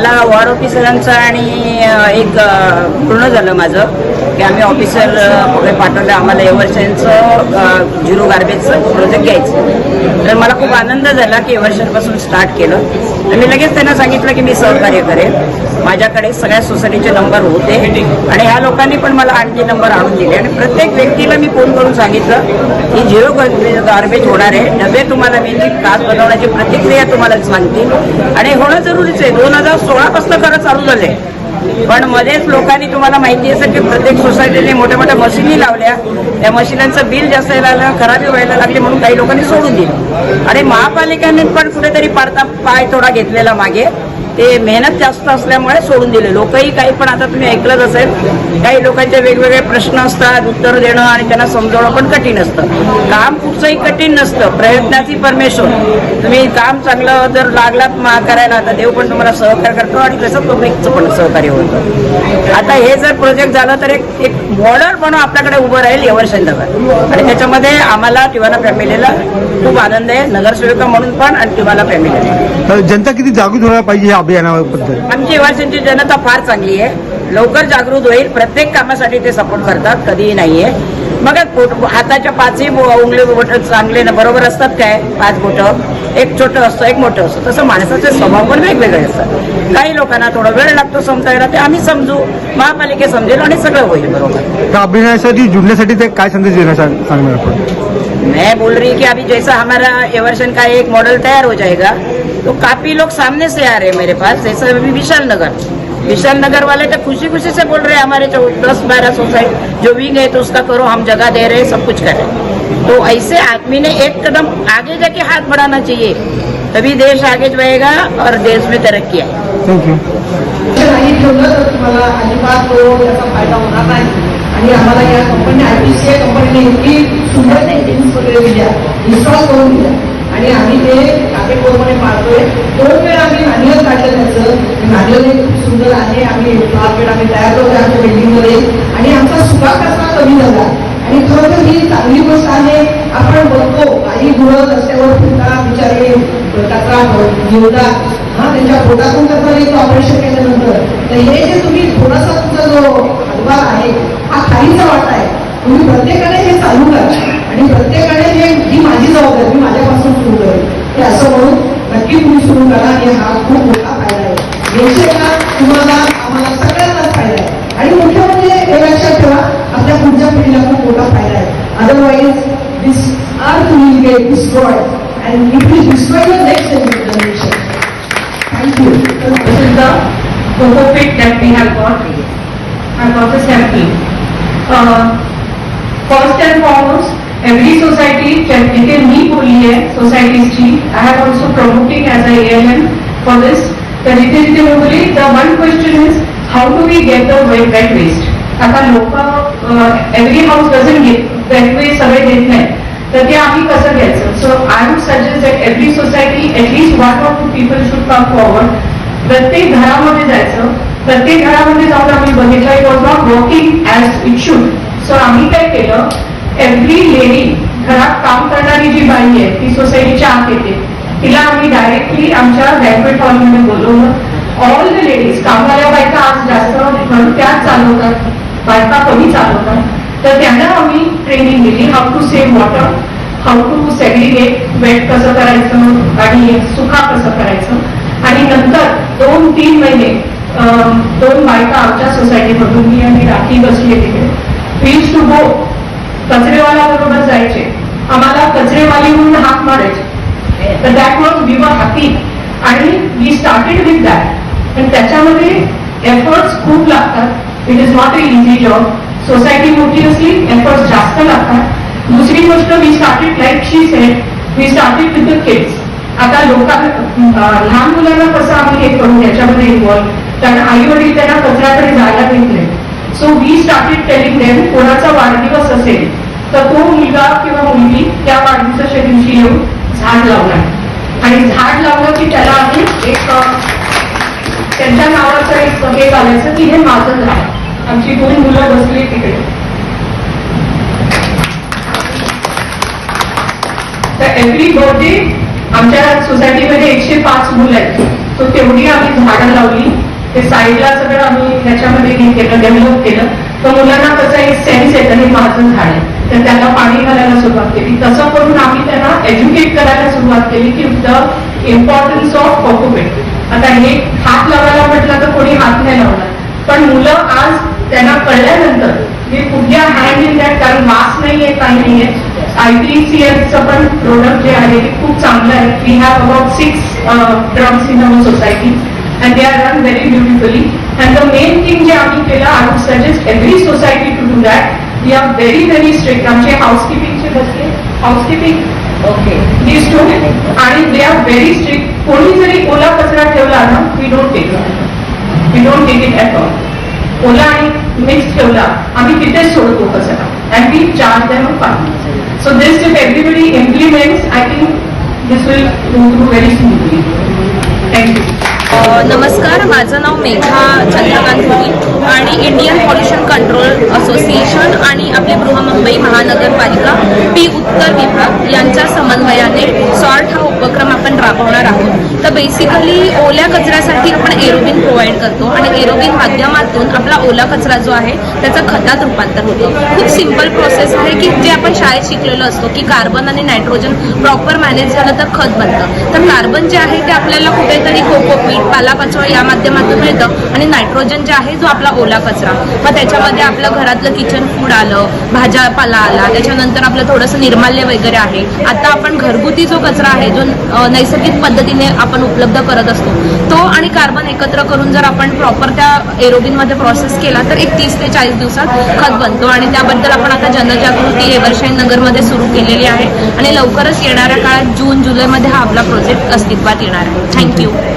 मला वॉर्ड ऑफिसरांचं आणि एक पूर्ण झालं माझं. की आम्ही ऑफिसर वगैरे पाठवलं आम्हाला एव्हर्शनचं झिरो गार्बेजचं प्रोजेक्ट घ्यायचं. तर मला खूप आनंद झाला की एव्हर्शनपासून स्टार्ट केलं. तर मी लगेच त्यांना सांगितलं की मी सहकार्य करेन. माझ्याकडे सगळ्या सोसायटीचे नंबर होते. आणि ह्या लोकांनी पण मला आणखी नंबर आणून दिले. आणि प्रत्येक व्यक्तीला मी फोन करून सांगितलं की झिरो गार्बेज होणार आहे. डबे तुम्हाला मिळतील तास बनवण्याची प्रतिक्रिया तुम्हाला सांगतील. आणि होणं जरुरीच आहे. दोन हजार सोळापासून खरं चालू झालंय. पण मध्येच लोकांनी तुम्हाला माहिती असेल की प्रत्येक सोसायटीने मोठ्या मोठ्या मशिनी लावल्या. त्या मशिनांचं बिल जास्त यायला लागलं खराबी व्हायला लागली म्हणून काही लोकांनी सोडून दिली. आणि महापालिकेने पण कुठेतरी पाडता पाय थोडा घेतलेला मागे. ते मेहनत जास्त असल्यामुळे सोडून दिले. लोकही काही पण आता तुम्ही ऐकलंच असेल काही लोकांचे वेगवेगळे प्रश्न असतात उत्तर देणं आणि त्यांना समजवणं पण कठीण असतं. काम कुठचंही कठीण नसतं प्रयत्नाची परमेश्वर. तुम्ही काम चांगलं जर लागलात करायला तर देव पण तुम्हाला सहकार्य करतो आणि तसं पब्लिकचं पण सहकार्य होतं. आता हे जर प्रोजेक्ट झालं तर एक मॉडेल म्हणून आपल्याकडे उभं राहील यवरचंदवर आणि त्याच्यामध्ये आम्हाला टिवाना फॅमिलीला खूप आनंद आहे. नगरसेविका म्हणून पण आणि फॅमिलीला. तर जनता किती जागृत व्हायला पाहिजे या अभियानाबद्दल? आमची वाशिंची जनता फार चांगली आहे. लवकर जागृत होईल. प्रत्येक कामासाठी ते सपोर्ट करतात. कधीही नाहीये. मग हाताच्या पाचही उंगले बोट चांगले ना बरोबर असतात काय? पाच बोटं. एक छोटं असतं एक मोठं असतं. तसं माणसाचे स्वभाव पण वेगवेगळे असतात. काही लोकांना थोडा वेळ लागतो समजायला ते आम्ही समजू. महापालिके समजेल आणि सगळं होईल बरोबर. त्या अभियानासाठी जुडण्यासाठी ते काय संदेश देणार सांग- सांगणार आपण? मैं बोल रही कि अभी जैसा हमारा एवर्शन का एक मॉडल तैयार हो जाएगा तो काफी लोग सामने से आ रहे हैं मेरे पास जैसे अभी विशाल नगर। विशाल नगर वाले तो खुशी खुशी से बोल रहे हैं हमारे जो दस बारह सोसाइटी जो विंग है तो उसका करो हम जगह दे रहे हैं सब कुछ कर। रहे हैं तो ऐसे आदमी ने एक कदम आगे जाके हाथ बढ़ाना चाहिए तभी देश आगे जाएगा और देश में तरक्की आएगी। थँक्यू नाही ठेवलं तर तुम्हाला अजिबात तो त्याचा फ़ायदा होणार नाही. आणि आम्हाला या company I P C I कंपनीने इतकी सुंदर वगैरे दिल्या करून आणि आम्ही ते काटेकोरपणे पाळतोय दोन वेळा आम्ही मॅन्युअल काढलं त्याचं. मॅन्युअल हे खूप सुंदर आहे. आम्ही कार्पेट आम्ही तयार होतो आमच्या बिल्डिंगमध्ये आणि आमचा सुका कचरा कमी झाला. आणि खरोखर ही चांगली गोष्ट आहे आपण बघतो काही गुरं रस्त्यावर फिरतात बिचारे कचरा घेऊतात हा त्यांच्या पोटातून कसं येतो ऑपरेशन केल्यानंतर. तर हे जे तुम्ही थोडासा तुमचा जो हातभार आहे हा खालीचा वाटा आहे. तुम्ही प्रत्येकाने हे चालू करा. आणि प्रत्येक हे ही माझी जबाबदारी मी माझ्यापासून सुरू करेन हे असं म्हणून नक्की तुम्ही सुरू करा आणि हा खूप मोठा फायदा आहे देशाला तुम्हाला आम्हाला सगळ्यांनाच फायदा आहे आणि मुख्य म्हणजे हे लक्षात ठेवा आपल्या पुढच्या पिढीला खूप मोठा फायदा आहे otherwise this earth will get destroyed and it will destroy the next generation Thank you. This is the Coco Pit that we have got. I got the sample. Uh, First and foremost, every society, जिथे मी बोलली आहे सोसायटीजची I have also promoting as a ALM for this तर जिथे जिथे मी the one question is how do we get the wet wet waste आता लोक every house doesn't get wet waste सगळे देत नाही तर ते आम्ही कसं घ्यायचं? So I would suggest that every society at least one or two people should come forward प्रत्येक घरामध्ये जायचं. प्रत्येक घरामध्ये जाऊन आम्ही बघितलं it was not working as it should so आम्ही काय केलं? एव्हरी लेडी घरात काम करणारी जी बाई आहे ती सोसायटीच्या आत येते. तिला आम्ही डायरेक्टली आमच्या बँकवेट हॉलमध्ये बोलवलं. ऑल द लेडीज कामवाल्या बायका आज जास्त म्हणून त्याच चालवतात. बायका कमी चालवतात. तर त्यांना आम्ही ट्रेनिंग दिली how to save water how to segregate wet कसं करायचं आणि सुखा कसं करायचं. आणि नंतर दोन तीन महिने अं, दोन बायका आमच्या सोसायटीमधून मी आणि राखी बसली तिथे. वीज टू गो कचरेवाला बरोबर जायचे. आम्हाला कचरेवाली म्हणून हाक मारायचे. तर that was we were happy आणि वी स्टार्टेड विथ दॅट पण त्याच्यामध्ये एफर्ट्स खूप लागतात. It is not a easy job society मोठी असली एफर्ट्स जास्त लागतात. दुसरी गोष्ट we started like she set we started with the kids आता लोकांना लहान मुलांना कसं आम्ही हे करू याच्यामध्ये इन्व्हॉल्व कारण आई वडील त्यांना कचऱ्याकडे जायला देत नाही so we started telling them कोणाचा वाढदिवस असेल तर तो मुलगा किंवा मुलगी त्या वाढदिवसाच्या दिवशी येऊन झाड लावणार आणि झाड लावलं की त्याला आम्ही एक त्यांच्या नावाचं एक हे घालायचं की हे माझं झाड. आमची दोन मुलं बसली तिकडे. तर एव्हरी बर्थडे आमच्या सोसायटीमध्ये एकशे पाच मुलं आहेत. सो तेवढी आम्ही झाडं लावली. ते साईडला सगळं आम्ही त्याच्यामध्ये हे केलं डेव्हलप केलं. तर मुलांना कसं एक सेन्स येतं हे माझं झाड आहे तर त्यांना पाणी घालायला सुरुवात केली. तसं करून आम्ही त्यांना एज्युकेट करायला सुरुवात केली की द इम्पॉर्टन्स ऑफ ऑक्युपेट आता हे हात लावायला म्हटलं तर कोणी हात नाही लावणार. पण मुलं आज त्यांना कळल्यानंतर हे कुठल्या हँड इन दॅट कारण वास नाहीये काही नाहीये. आयपीसीएलचं पण प्रोडक्ट जे आहे ते खूप चांगलं आहे. We have about six drums in our society and they are run very beautifully and the main thing जे आम्ही केलं I would suggest every society to do that we are very very strict आमचे हाऊसकीपिंगचे बसले. Housekeeping okay these two आणि they are very strict कोणी जरी ओला कचरा ठेवला ना we don't take we don't take it at all ओला आणि मिक्स ठेवला आम्ही तिथेच सोडतो कचरा. And we charge them fine so this if everybody implements I think this will move through very smoothly thank you नमस्कार माझं नाव मेघा चंद्रकांत आणि इंडियन पॉल्युशन कंट्रोल असोसिएशन आणि आपली बृहमुंबई महानगरपालिका पी उत्तर विभाग यांच्या समन्वयाने सॉर्ट हा उपक्रम आपण राबवणार आहोत. तर बेसिकली ओल्या कचऱ्यासाठी आपण एरोबिन प्रोव्हाइड करतो आणि एरोबिन माध्यमातून आपला ओला कचरा जो आहे त्याचा खतात रूपांतर होतो. खूप सिंपल प्रोसेस आहे की जे आपण शाळेत शिकलेलो असतो की कार्बन आणि नायट्रोजन प्रॉपर मॅनेज झालं तर खत बनतं. तर कार्बन जे आहे ते आपल्याला कुठेतरी कोकोपीट पालापाचोळा या माध्यमातून मिळतं आणि नायट्रोजन जे आहे जो आपला ओला कचरा. मग त्याच्यामध्ये आपलं घरातलं किचन फूड आलं भाज्यापाला आला त्याच्यानंतर आपलं थोडंसं निर्माल्य वगैरे आहे. आता आपण घरगुती जो कचरा आहे जो नैसर्गिक पद्धतीने आपण उपलब्ध करत असतो. तो आणि कार्बन एकत्र करून जर आपण प्रॉपर त्या एरोबिनमध्ये प्रोसेस केला तर एक तीस ते चाळीस दिवसात खत बनतो. आणि त्याबद्दल आपण आता जनजागृती एव्हरशाईन नगरमध्ये सुरू केलेली आहे. आणि लवकरच येणाऱ्या काळात जून जुलैमध्ये हा आपला प्रोजेक्ट अस्तित्वात येणार आहे. थँक्यू